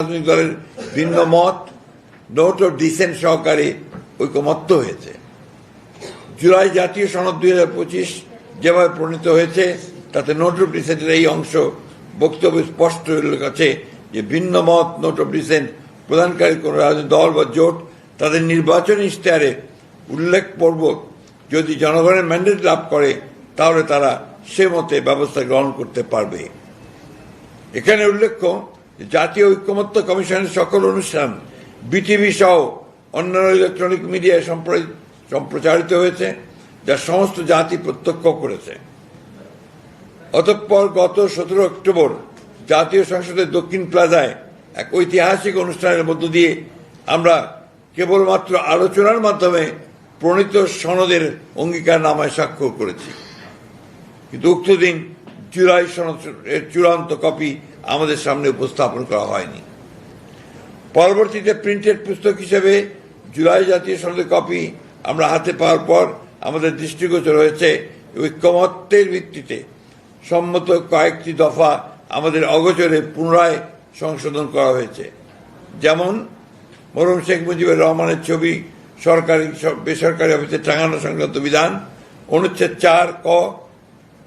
রাজনৈতিক দলের ভিন্ন মত নোট অফ ডিসেন্ট সহকারে ঐকমত্য হয়েছে। জুলাই জাতীয় সনদ দুই হাজার পঁচিশ যেভাবে প্রণীত হয়েছে, তাতে নোট অফ ডিসেন্টের এই অংশ বক্তব্য স্পষ্ট আছে যে ভিন্ন মত নোট অফ ডিসেন্ট প্রদানকারী কোন রাজনৈতিক দল বা জোট তাদের নির্বাচনী ইশতেহারে উল্লেখপূর্বক যদি জনগণের ম্যান্ডেট লাভ করে, তাহলে তারা সে মতে ব্যবস্থা গ্রহণ করতে পারবে। এখানে উল্লেখ্য জাতীয় ঐক্যমত্য কমিশনের সকল অনুষ্ঠান বিটিভি সহ অন্যান্য ইলেকট্রনিক মিডিয়ায় সম্প্রচারিত হয়েছে, যা সমস্ত জাতি প্রত্যক্ষ করেছে। অতঃপর গত সতেরো অক্টোবর জাতীয় সংসদের দক্ষিণ প্লাজায় এক ঐতিহাসিক অনুষ্ঠানের মধ্য দিয়ে আমরা কেবলমাত্র আলোচনার মাধ্যমে প্রণীত সনদের অঙ্গীকার নামায় স্বাক্ষর করেছি। কিন্তু উক্ত দিন জুলাই চূড়ান্ত কপি আমাদের সামনে উপস্থাপন করা হয়নি। পরবর্তীতে প্রিন্টেড পুস্তক হিসেবে জুলাই জাতীয় সনদের কপি আমরা হাতে পাওয়ার পর আমাদের দৃষ্টিগোচর হয়েছে ঐক্যমত্যের ভিত্তিতে। সম্মত কয়েকটি দফা আমাদের অগোচরে পুনরায় সংশোধন করা হয়েছে। যেমন মরম শেখ মুজিবুর রহমানের ছবি, সরকারি বেসরকারি অফিসে টাঙানো সংক্রান্ত বিধান, অনুচ্ছেদ চার ক,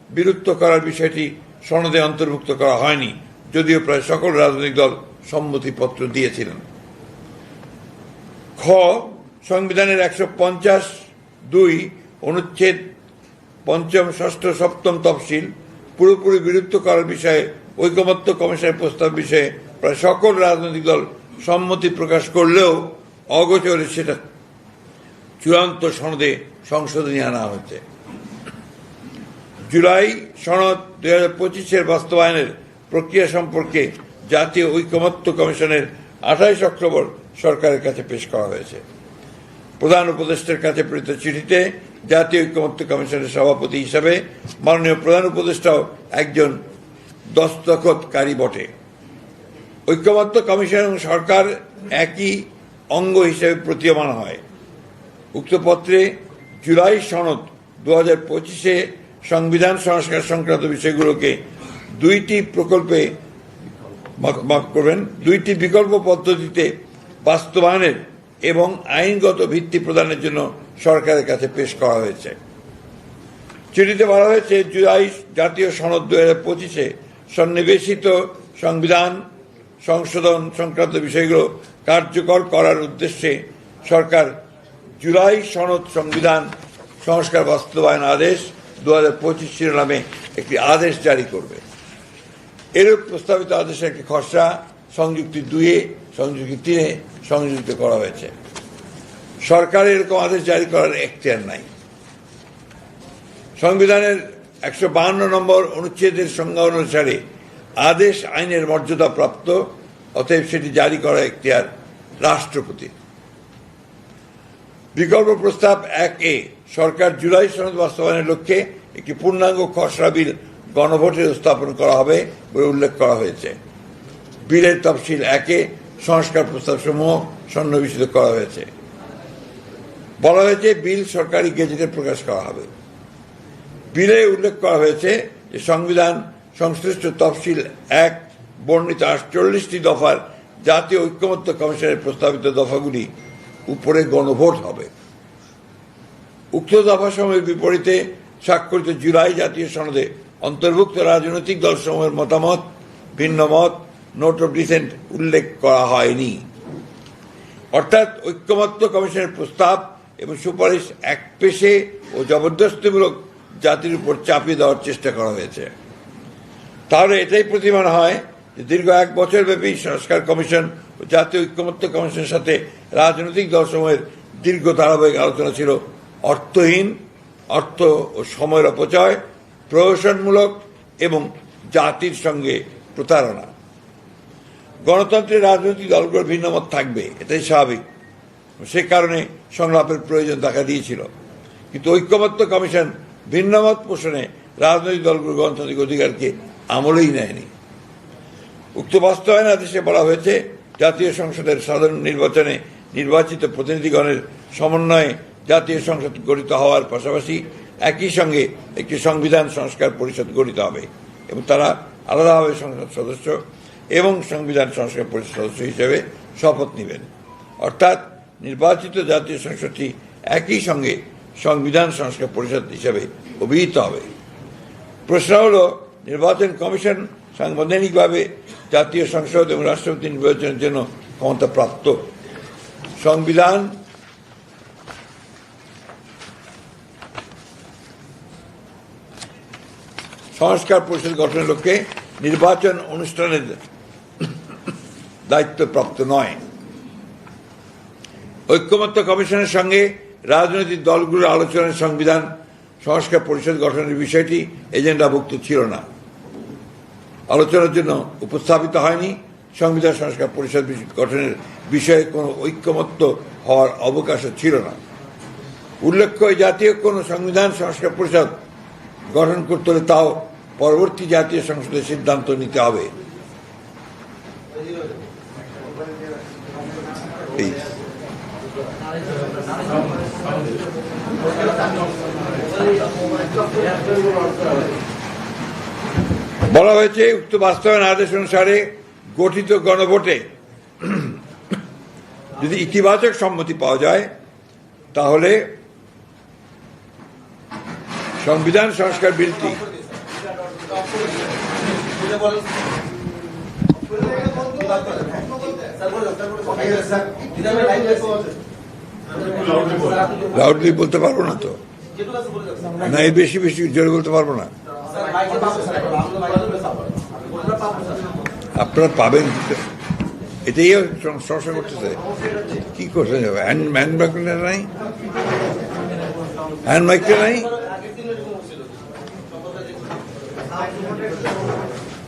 বিলুপ্ত করার বিষয়টি সনদে অন্তর্ভুক্ত করা হয়নি। যদিও প্রায় সকল রাজনৈতিক দল সম্মতিপত্র দিয়েছিলেন। খ, সংবিধানের একশো পঞ্চাশ দুই অনুচ্ছেদ পঞ্চম, ষষ্ঠ, সপ্তম তফসিল পুরোপুরি বিলুপ্ত করার বিষয়ে ঐকমত্য কমিশনের প্রস্তাব বিষয়ে প্রায় সকল রাজনৈতিক দল সম্মতি প্রকাশ করলেও অগোচরে সেটা চূড়ান্ত সনদে সংশোধনী আনা হয়েছে। জুলাই সনদ দুই হাজার পঁচিশের বাস্তবায়নের প্রক্রিয়া সম্পর্কে জাতীয় ঐকমত্য কমিশনের আঠাইশ অক্টোবর সরকারের কাছে পেশ করা হয়েছে। প্রধান উপদেষ্টার কাছে প্রেরিত চিঠিতে জাতীয় ঐক্যমত্য কমিশনের সভাপতি হিসাবে মাননীয় প্রধান উপদেষ্টাও একজন দস্তখতকারী বটে। ঐক্যমত্য কমিশন এবং সরকার একই অঙ্গ হিসেবে প্রতীয়মান হয়। উক্ত পত্রে জুলাই সনদ দু হাজার পঁচিশে সংবিধান সংস্কার সংক্রান্ত বিষয়গুলোকে দুইটি প্রকল্পে মাফ- করবেন, দুইটি বিকল্প পদ্ধতিতে বাস্তবায়নের এবং আইনগত ভিত্তি প্রদানের জন্য সরকারের কাছে পেশ করা হয়েছে। চিঠিতে বলা হয়েছে, জুলাই জাতীয় সনদ দু হাজার পঁচিশে সন্নিবেশিত সংবিধান সংশোধন সংক্রান্ত বিষয়গুলো কার্যকর করার উদ্দেশ্যে সরকার জুলাই সনদ সংবিধান সংস্কার বাস্তবায়ন আদেশ দু হাজার পঁচিশ শিরোনামে একটি আদেশ জারি করবে। এরূপ প্রস্তাবিত আদেশের একটি খসড়া সংযুক্তি দুইয়ে সংযুক্তি তিনে সংযুক্ত করা হয়েছে। সরকারের এরকম আদেশ জারি করার এখতিয়ার নাই। সংবিধানের একশো বাহান্ন নম্বর অনুচ্ছেদের সংজ্ঞা অনুসারে আদেশ আইনের মর্যাদা প্রাপ্ত অতএব সেটি জারি করা এখতিয়ার রাষ্ট্রপতি। বিকল্প প্রস্তাব এক এ সরকার জুলাই সনদ বাস্তবায়নের লক্ষ্যে একটি পূর্ণাঙ্গ খসড়া বিল গণভোটের স্থাপন করা হবে বলে উল্লেখ করা হয়েছে। বিলের তফসিল একে সংস্কার প্রস্তাব সমূহ সন্নিবেশিত করা হয়েছে। বলা হয়েছে বিল সরকারি গেজেটে প্রকাশ করা হবে। বিলে উল্লেখ করা হয়েছে যে সংবিধান সংশ্লিষ্ট তফসিল এক বর্ণিত আটচল্লিশটি দফার জাতীয় ঐক্যমত্য কমিশনের প্রস্তাবিত দফাগুলি উপরে গণভোট হবে। উক্ত দফা দফাসমূহের বিপরীতে স্বাক্ষরিত জুলাই জাতীয় সনদে অন্তর্ভুক্ত রাজনৈতিক দলসমূহের মতামত ভিন্ন মত নোট অফ ডিসেন্ট উল্লেখ করা হয়নি। অর্থাৎ ঐক্যমত্য কমিশনের প্রস্তাব এবং সুপারিশ এক পেশে ও জবরদস্তিমূলক জাতির উপর চাপিয়ে দেওয়ার চেষ্টা করা হয়েছে। তাহলে এটাই প্রতিমান হয় যে দীর্ঘ এক বছর ব্যাপী সংস্কার কমিশন ও জাতীয় ঐক্যমত্য কমিশনের সাথে রাজনৈতিক দলসমূহের দীর্ঘ ধারাবাহিক আলোচনা ছিল অর্থহীন, অর্থ ও সময়ের অপচয় প্রহসনমূলক এবং জাতির সঙ্গে প্রতারণা। গণতন্ত্রের রাজনৈতিক দলগুলোর ভিন্নমত থাকবে, এটাই স্বাভাবিক। সে কারণে সংলাপের প্রয়োজন দেখা দিয়েছিল। কিন্তু ঐক্যমত্য কমিশন ভিন্নমত পোষণে রাজনৈতিক দলগুলোর গণতান্ত্রিক অধিকারকে আমলেই নেয়নি। উক্ত বাস্তবায়ন আদেশে বলা হয়েছে, জাতীয় সংসদের সাধারণ নির্বাচনে নির্বাচিত প্রতিনিধিগণের সমন্বয়ে জাতীয় সংসদ গঠিত হওয়ার পাশাপাশি একই সঙ্গে একটি সংবিধান সংস্কার পরিষদ গঠিত হবে এবং তারা আলাদাভাবে সংসদ সদস্য এবং সংবিধান সংস্কার পরিষদ সদস্য হিসেবে শপথ নেবেন। অর্থাৎ নির্বাচিত জাতীয় সংসদটি একই সঙ্গে সংবিধান সংস্কার পরিষদ হিসেবে অভিহিত হবে। প্রশ্ন হল, নির্বাচন কমিশন সাংবিধানিকভাবে জাতীয় সংসদ এবং রাষ্ট্রপতি নির্বাচনের জন্য ক্ষমতা প্রাপ্ত সংবিধান সংস্কার পরিষদ গঠনের লক্ষ্যে নির্বাচন অনুষ্ঠানের দায়িত্বপ্রাপ্ত নয়। ঐক্যমত্য কমিশনের সঙ্গে রাজনৈতিক দলগুলোর আলোচনায় সংবিধান, সংস্কার পরিষদ গঠনের বিষয়টি এজেন্ডাভুক্ত ছিল না। আলোচনার জন্য উপস্থাপিত হয়নি। সংবিধান, সংস্কার পরিষদ গঠনের বিষয়ে কোনো ঐক্যমত্য হওয়ার অবকাশও ছিল না। উল্লেখ্য জাতীয় কোনো সংবিধান, সংস্কার পরিষদ গঠন করতে হলে তাও পরবর্তী জাতীয় সংসদের সিদ্ধান্ত নিতে হবে। বলা হয়েছে, উক্ত বাস্তবায়ন আদেশ অনুসারে গঠিত গণভোটে যদি ইতিবাচক সম্মতি পাওয়া যায়, তাহলে সংবিধান সংস্কার বিলটি লাউডলি বলতে পারব না তো। না এর বেশি বেশি জোরে বলতে পারব না। আপনারা পাবেন এটাই সমস্যা করতেছে। কি করছে হ্যান্ড হ্যান্ড মাইকটা নাই? হ্যান্ড মাইকটা নাই?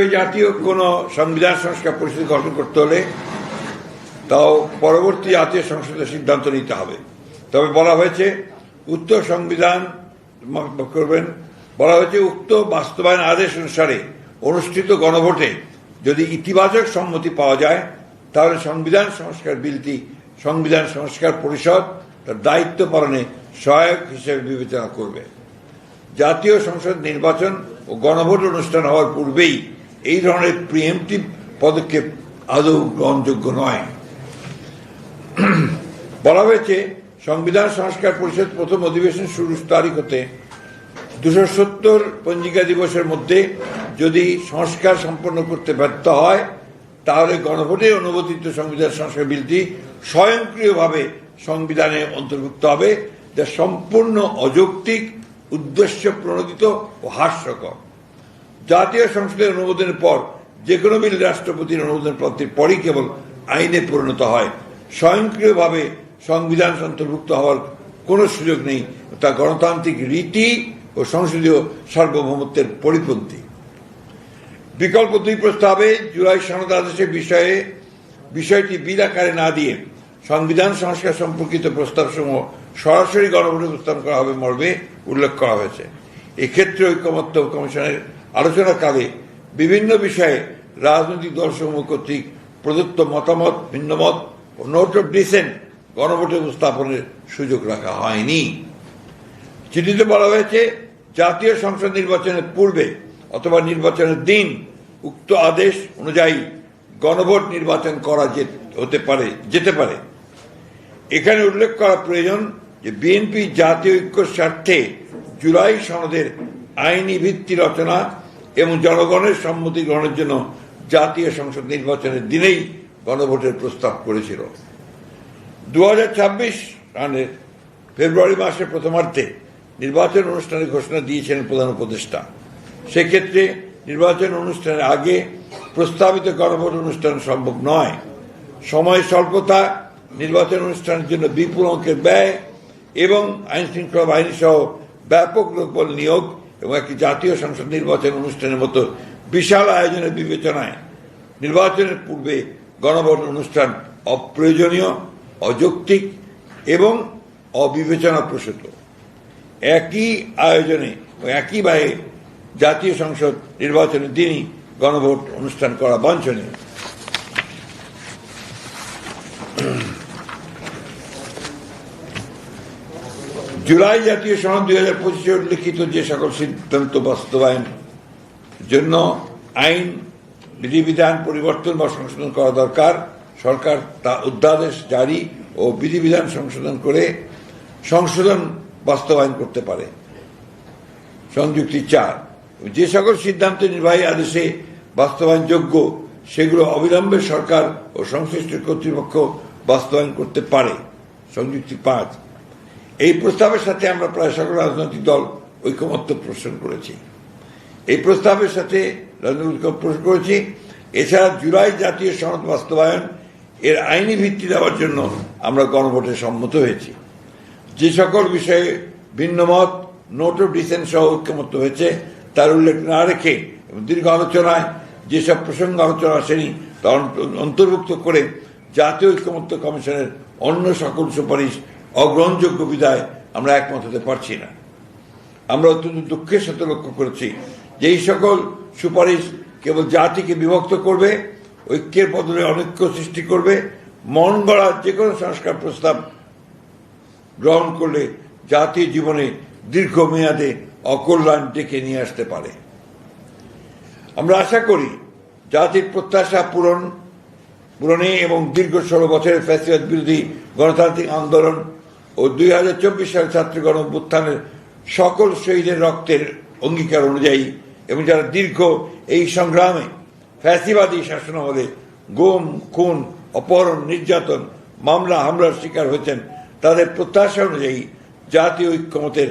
এই জাতীয় কোন সংবিধান সংস্কার পরিষদ গঠন করতে হলে তাও পরবর্তী জাতীয় সংসদের সিদ্ধান্ত নিতে হবে। তবে বলা হয়েছে, উক্ত সংবিধান করবেন, বলা হয়েছে, উক্ত বাস্তবায়ন আদেশ অনুসারে অনুষ্ঠিত গণভোটে যদি ইতিবাচক সম্মতি পাওয়া যায়, তাহলে সংবিধান সংস্কার বিলটি সংবিধান সংস্কার পরিষদ তার দায়িত্ব পালনে সহায়ক হিসেবে বিবেচনা করবে। জাতীয় সংসদ নির্বাচন ও গণভোট অনুষ্ঠান হওয়ার পূর্বেই এই ধরনের প্রিএমটিভ পদক্ষেপ আদৌ গ্রহণযোগ্য নয়। বলা হয়েছে, সংবিধান সংস্কার পরিষদ প্রথম অধিবেশন শুরুর তারিখ হতে দুশো সত্তর পঞ্জিকা দিবসের মধ্যে যদি সংস্কার সম্পন্ন করতে ব্যর্থ হয়, তাহলে গণভোটে অনুমোদিত সংবিধান সংস্কার বিলটি স্বয়ংক্রিয়ভাবে সংবিধানে অন্তর্ভুক্ত হবে, যা সম্পূর্ণ অযৌক্তিক, উদ্দেশ্য প্রণোদিত ও হাস্যকর। জাতীয় সংসদের অনুমোদনের পর যে কোনো বিল রাষ্ট্রপতির অনুমোদন প্রাপ্তির পরই কেবল আইনে পরিণত হয়। স্বয়ংক্রিয়ভাবে সংবিধান অন্তর্ভুক্ত হওয়ার কোনো সুযোগ নেই। তা গণতান্ত্রিক রীতি ও সংসদীয় সার্বভৌমত্বের পরিপন্থী। বিকল্প দুই প্রস্তাবে জুলাই সনদ আদেশের বিষয়ে বিষয়টি বিল আকারে না দিয়ে সংবিধান সংস্কার সম্পর্কিত প্রস্তাবসমূহ সরাসরি গণভোটে উপস্থাপন করা হবে মর্মে উল্লেখ করা হয়েছে। এক্ষেত্রে ঐক্যমত্য কমিশনের আলোচনাকালে বিভিন্ন বিষয়ে রাজনৈতিক দলসমূহ কর্তৃক প্রদত্ত মতামত, ভিন্নমত ও নোট অফ ডিসেন্ট গণভোটে উপস্থাপনের সুযোগ রাখা হয়নি। চিঠিতে বলা হয়েছে, জাতীয় সংসদ নির্বাচনের পূর্বে অথবা নির্বাচনের দিন উক্ত আদেশ অনুযায়ী গণভোট নির্বাচন করা হতে পারে, যেতে পারে। এখানে উল্লেখ করা প্রয়োজন যে বিএনপি জাতীয় ঐক্যর স্বার্থে জুলাই সনদের আইনি ভিত্তি রচনা এবং জনগণের সম্মতি গ্রহণের জন্য জাতীয় সংসদ নির্বাচনের দিনেই গণভোটের প্রস্তাব করেছিল। দু রানের ফেব্রুয়ারি মাসের প্রথমার্ধে নির্বাচন অনুষ্ঠানের ঘোষণা দিয়েছিলেন প্রধান উপদেষ্টা। সেক্ষেত্রে নির্বাচন অনুষ্ঠানের আগে প্রস্তাবিত গণভোট অনুষ্ঠান সম্ভব নয়। সময় স্বল্পতা, নির্বাচন অনুষ্ঠানের জন্য বিপুল অঙ্কের ব্যয় এবং আইন শৃঙ্খলা বাহিনী সহ ব্যাপক লোকবল নিয়োগ এবং একটি জাতীয় সংসদ নির্বাচন অনুষ্ঠানের মতো বিশাল আয়োজনের বিবেচনায় নির্বাচনের পূর্বে গণভোট অনুষ্ঠান অপ্রয়োজনীয়, অযৌক্তিক এবং অবিবেচনা অবিবেচনাপ্রসূত। একই আয়োজনে একই ব্যয়ে জাতীয় সংসদ নির্বাচনের দিনই গণভোট অনুষ্ঠান করা বাঞ্ছনীয়। জুলাই জাতীয় সনদ দুই হাজার পঁচিশে উল্লিখিত যে সকল সিদ্ধান্ত বাস্তবায়ন জন্য আইন, বিধিবিধান পরিবর্তন বা সংশোধন করা দরকার। সরকার তা অধ্যাদেশ জারি ও বিধিবিধান সংশোধন করে সংশোধন বাস্তবায়ন করতে পারে। সংযুক্তি চার, যে সকল সিদ্ধান্ত নির্বাহী আদেশে বাস্তবায়নযোগ্য, সেগুলো অবিলম্বে সরকার ও সংশ্লিষ্ট কর্তৃপক্ষ বাস্তবায়ন করতে পারে। সংযুক্তি পাঁচ এই প্রস্তাবের সাথে আমরা প্রায় সকল রাজনৈতিক দল ঐকমত্য পোষণ করেছি। এই প্রস্তাবের সাথে রাজনৈতিক পোষণ করেছি। এছাড়া জুলাই জাতীয় সনদ বাস্তবায়ন এর আইনি ভিত্তি দেওয়ার জন্য আমরা গণভোটে সম্মত হয়েছি। যে সকল বিষয়ে ভিন্নমত নোট অফ ডিসেন্ট সহ ঐক্যমত্য হয়েছে, তার উল্লেখ না রেখে এবং দীর্ঘ আলোচনায় যেসব প্রসঙ্গ আলোচনা আসেনি, তা অন্তর্ভুক্ত করে জাতীয় ঐক্যমত্য কমিশনের অন্য সকল সুপারিশ অগ্রহণযোগ্য বিদায় আমরা একমত হতে পারছি না। আমরা অত্যন্ত দুঃখের সাথে লক্ষ্য করেছি যে এই সকল সুপারিশ কেবল জাতিকে বিভক্ত করবে, ঐক্যের বদলে অনৈক্য সৃষ্টি করবে, মন গড়া যে কোনো সংস্কার প্রস্তাব গ্রহণ করলে জাতীয় জীবনে দীর্ঘমেয়াদে অকল্যাণ ডেকে নিয়ে আসতে পারে। আমরা আশা করি জাতির প্রত্যাশা পূরণ, পূরণে এবং দীর্ঘ ষোলো বছরের ফ্যাসিবাদ বিরোধী গণতান্ত্রিক আন্দোলন ও দুই হাজার চব্বিশ সালে ছাত্র গণ অভ্যুত্থানের সকল শহীদের রক্তের অঙ্গীকার অনুযায়ী এবং যারা দীর্ঘ এই সংগ্রামে ফ্যাসিবাদী শাসন আমাদের গুম, খুন, অপহরণ, নির্যাতন, মামলা, হামলার শিকার হয়েছেন, তাদের প্রত্যাশা অনুযায়ী জাতীয় ঐক্যমতের